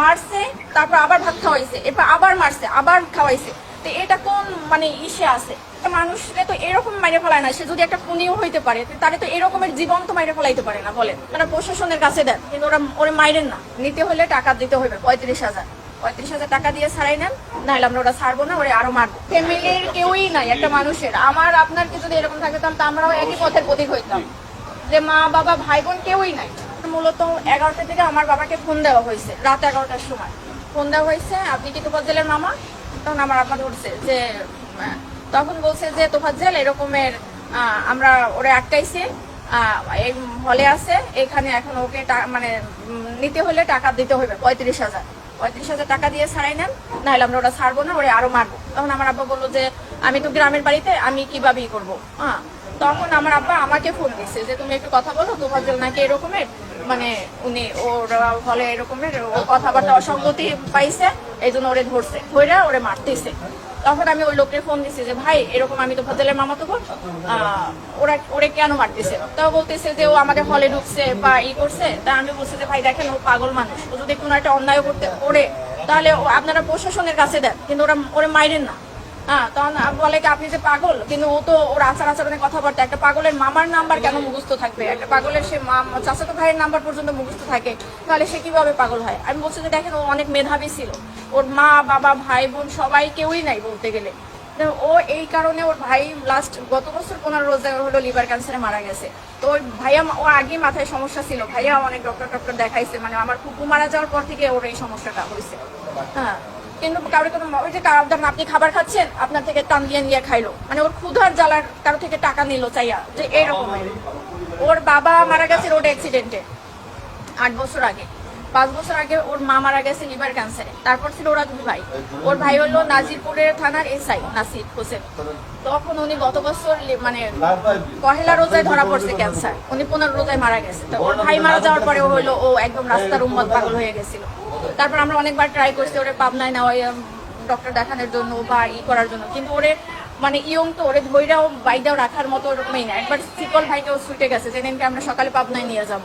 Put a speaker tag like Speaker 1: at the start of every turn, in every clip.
Speaker 1: মারছে, তারপর আবার ভাত খাওয়াইছে, এরপর আবার মারছে, আবার খাওয়াইছে। তো এটা কোন মানে ইসে আছে? মানুষকে তো এরকম মাইরে ফেলায় না, সে যদি একটা খুনিও হইতে পারে তাহলে তো এরকমের জীবন তো মাইরে ফেলাইতে পারে না, বলেন। মানে প্রশাসনের কাছে দেন, কিন্তু ওরা ওরা মাইরেন না। নিতে হলে টাকা দিতে হবে পঁয়ত্রিশ হাজার। পঁয়ত্রিশ হাজার টাকা দিয়ে ছাড়াই নেন, নাহলে আমরা ওরা ছাড়বো না, ওরা আরও মারবো। ফ্যামিলির কেউই নাই, একটা মানুষের। আমার, আপনার যদি এরকম থাকে, তাহলে তো আমরাও একই পথের প্রতীক হইতাম। যে মা, বাবা, ভাই, বোন কেউই নাই। মূলত এগারোটা থেকে আমার বাবাকে ফোন দেওয়া হয়েছে, রাত এগারোটার সময়। ফোন দেওয়া হয়েছে, আপনি কি তোফাজ্জেলের মামা? তখন আমার আব্বা ধরছে যে তখন বলছে যে, তোফাজ্জেল এরকমের আমরা ওরা আটকাইছে এই হলে আছে, এখানে এখন ওকে মানে নিতে হলে টাকা দিতে হবে পঁয়ত্রিশ হাজার। পঁয়ত্রিশ হাজার টাকা দিয়ে ছাড়াই নেন, নাহলে আমরা ওরা ছাড়বো না, ওরা আরও মারবো। তখন আমার আব্বা বলল যে, আমি তো গ্রামের বাড়িতে, আমি কীভাবে ই করব? হ্যাঁ তখন আমার আব্বা আমাকে ফোন দিচ্ছে যে, তুমি একটু কথা বলো জন্য নাকি এরকমের? মানে উনি, ওর হলে এরকমের, ও কথাবার্তা অসঙ্গতি পাইছে এই জন্য ওরে ধরছে ধরে ওরে মারতেছে। তখন আমি ওই লোককে ফোন দিছি যে, ভাই, এরকম আমি তো ফজলের মামা তো বোন ওরা, ওরে কেন মারতেছে? তা বলতেছে যে, ও আমাদের হলে ঢুকছে বা ই করছে। তা আমি বলছি যে, ভাই, দেখেন, ও পাগল মানুষ। ও যদি কোনো একটা অন্যায় করতে করে তাহলে আপনারা প্রশাসনের কাছে দেন, কিন্তু ওরা, ওরে মাইরেন না। হ্যাঁ তখন বলে কি, আপনি যে পাগল? কিন্তু ও তো ওর আচার আচরণের কথাবার্তা, একটা পাগলের মামার নাম্বার কেন মুখস্থ থাকবে? একটা পাগলের সে চাচাতো ভাইয়ের নাম্বার পর্যন্ত মুখস্থ থাকে, তাহলে সে কীভাবে পাগল হয়? আমি বলছি যে, দেখেন, ও অনেক মেধাবী ছিল। ওর মা, বাবা, ভাই, বোন সবাই কেউই নাই বলতে গেলে। ও এই কারণে ওর ভাই লাস্ট গত বছর পনেরো রোজা হলো লিভার ক্যান্সারে মারা গেছে। তো ওর ভাইয়া, ও আগে মাথায় সমস্যা ছিল। ভাইয়া অনেক ডক্টর টক্টর দেখাইছে। মানে আমার কুকু মারা যাওয়ার পর থেকে ওর এই সমস্যাটা হয়েছে। হ্যাঁ। কিন্তু কারও কোনো ওই যে কারও ধরেন আপনি খাবার খাচ্ছেন, আপনার থেকে টান দিয়ে নিয়ে খাইলো। মানে ওর ক্ষুধার জ্বালার কারও থেকে টাকা নিল চাইয়া, যে এরকম ওর বাবা মারা গেছে রোড অ্যাক্সিডেন্টে আট বছর আগে। পাঁচ বছর আগে ওর মা মারা গেছে লিভার ক্যান্সারে তারপর ছিল ওরা দুই ভাই। ওর ভাই হলো নাজিরপুরের থানার এসআই, নাসির হোসেন। তখন উনি গত বছর মানে পহেলা রোজায় ধরা পড়ছে ক্যান্সার উনি পনেরো রোজায় মারা গেছে। তো ওর ভাই মারা যাওয়ার পরে ও হলো, ও একদম রাস্তার উম্মত পাগল হয়ে গেছিল। তারপর আমরা অনেকবার ট্রাই করছি ওরে পাবনায় নেওয়া ডক্টর দেখানোর জন্য বা ই করার জন্য। কিন্তু ওরে মানে ইয়ং তো, ওরে ধৈরাও বাইদাও রাখার মতো ওরকমই না। একবার সিকল ভাইকেও ছুটে গেছে, যেদিনকে আমরা সকালে পাবনায় নিয়ে যাব।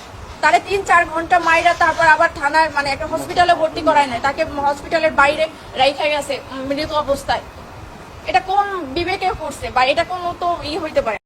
Speaker 1: তাহলে তিন, চার ঘণ্টা মাইরা তারপর আবার থানার মানে একটা হসপিটালে ভর্তি করায় নাই। তাকে হসপিটালের বাইরে রাইখা গেছে মৃত অবস্থায়। এটা কোন বিবেকে করছে বা এটা কোন তো ই হইতে পারে